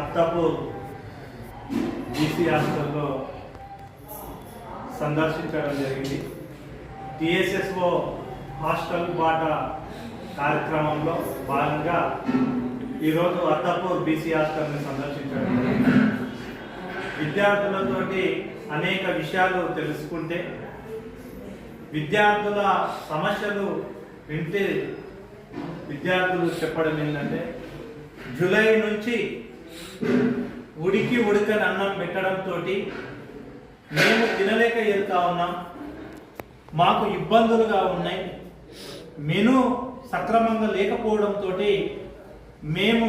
Attapur BC హాస్టల్లో సందర్శించడం జరిగింది. టిఎస్ఎస్ఓ హాస్టల్ బాట కార్యక్రమంలో భాగంగా ఈరోజు అత్తాపూర్ బీసీ హాస్టల్ని సందర్శించడం జరిగింది. విద్యార్థులతోటి అనేక విషయాలు తెలుసుకుంటే విద్యార్థుల సమస్యలు వింటే విద్యార్థులు చెప్పడం ఏంటంటే జూలై నుంచి ఉడికి ఉడకని అన్నం పెట్టడంతో మేము తినలేక ఎదుతా ఉన్నాం. మాకు ఇబ్బందులుగా ఉన్నాయి. మెను సక్రమంగా లేకపోవడంతో మేము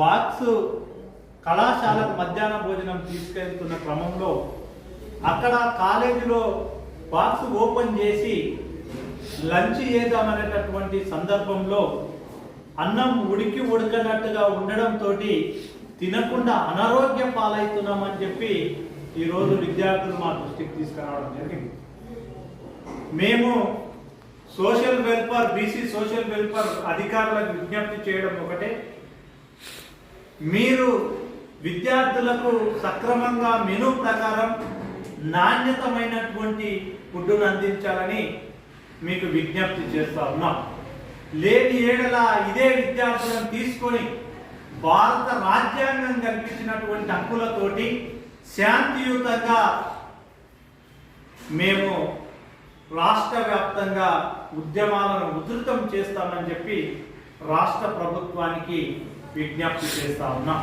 బాక్స్ కళాశాలకు మధ్యాహ్న భోజనం తీసుకెళ్తున్న క్రమంలో అక్కడ కాలేజీలో బాక్స్ ఓపెన్ చేసి లంచ్ చేద్దామనేటటువంటి సందర్భంలో అన్నం ఉడికి ఉడకనట్టుగా ఉండడంతో తినకుండా అనారోగ్యం పాలవుతున్నామని చెప్పి ఈరోజు విద్యార్థులు మా దృష్టికి తీసుకురావడం జరిగింది. మేము social welfare BC social welfare అధికారులకు విజ్ఞప్తి చేయడం ఒకటే. మీరు విద్యార్థులకు సక్రమంగా మెనూ ప్రకారం నాణ్యతమైనటువంటి ఫుడ్డును అందించాలని మీకు విజ్ఞప్తి చేస్తా ఉన్నాం. లేని ఏడల ఇదే విద్యార్థులను తీసుకొని భారత రాజ్యాంగం కల్పించినటువంటి హక్కులతోటి శాంతియుతంగా మేము రాష్ట్ర వ్యాప్తంగా ఉద్యమాలను ఉధృతం చేస్తామని చెప్పి రాష్ట్ర ప్రభుత్వానికి విజ్ఞప్తి చేస్తా ఉన్నాం.